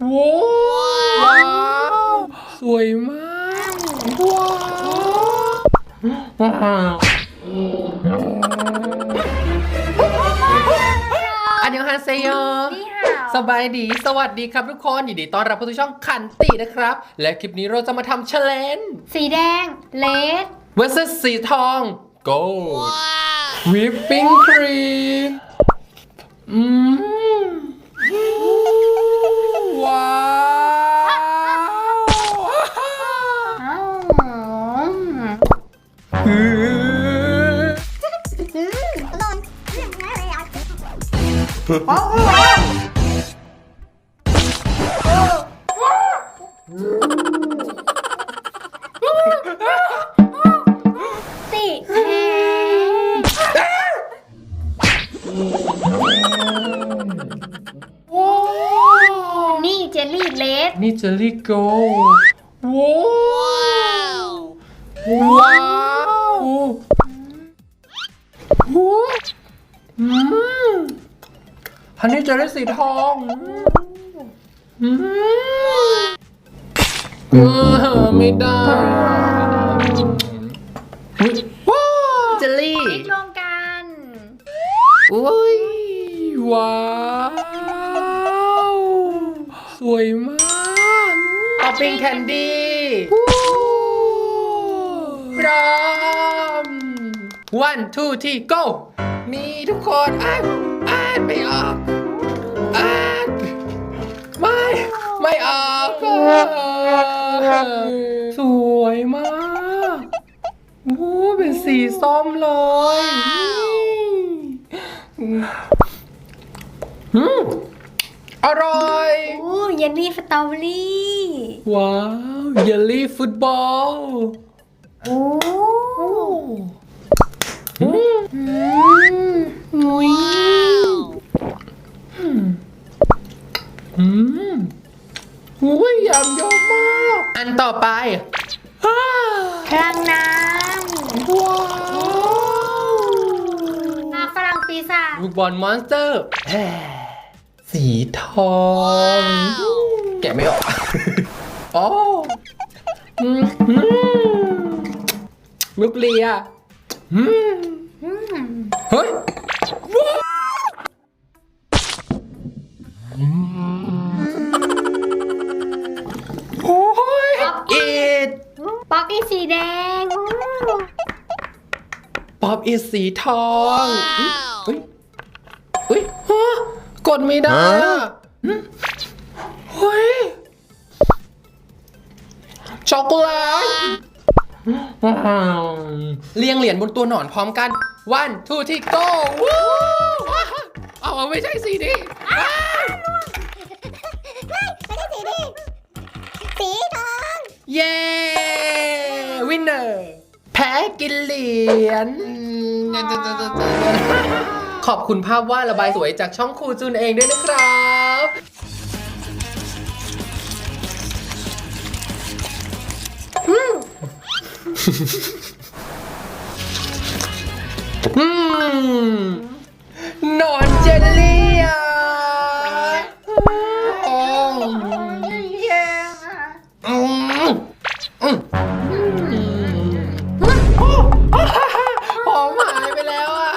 ว้าวสวยมากว้าวอันยองฮาเซโยนี่ค่ะสบายดี สวัสดีครับทุกคนยินดีต้อนรับเข้าสู่ช่องขันตินะครับ และคลิปนี้เราจะมาทำ challenge สีแดงเลด versus สีทอง gold whipping cream อืมว้าว อ้าว อืมสีแดนี่เจลลี่เลดนี่เจลลี่โกว้าวว้าว โอ้อืมอันนี้เจลลี่สีทองอืมเออไม่ได้อุ๊ยว้าวเจลลี่รวมกันอุ้ยว้าว สวยมากป๊อปปิ้งแคนดี้พร้อม one two three go นี่ทุกคนอ่านอ่านไม่ออกอ่านไม่ไม่ออกสวยมากโอ้เป็นสีส้มเลยอืมอร่อยอู้เยลลี่สตรอเบอรี่ ว้าว เยลลี่ฟุตบอล โอ้ อืมอืมอุ้ยอืมอุ้ยยำเยอะมาก อันต่อไปอ้าพลังน้ว้าวำอ่าฝรั่งปีศาจลูกบอลมอนสเตอร์แฮ่สีทอง แกะไม่ออกอ๋ออืมอืมลูกเลียอืมอืม เฮ้ยว้าวโอ้ยอิดป๊อกอีสีแดงอู้ป๊อปอิดสีทองเฮ้ยเฮ้ยฮะกดไม่ได้อะอืมเฮ้ยช็อกโกแลตว้าว เรียงเหรียญบนตัวหนอนพร้อมกัน one two three go วู้เอาไม่ใช่สีนี้สีทองเย้วินเนอร์แพ้กินเหรียญขอบคุณภาพวาดระบายสวยจากช่องครูจูนเองด้วยนะครับ หนอนเจลลี่อะอ๋อแย่อะอืมอืมหอมหายไปแล้วอะ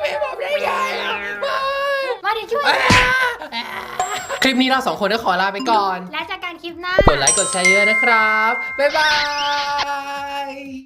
ไม่บอกได้ไงอะไม่มาดิช่วย คลิปนี้เราสองคนก็ขอลาไปก่อน และจากการ คลิปหน้า กดไลค์กดแชร์เยอะนะครับ บ๊ายบาย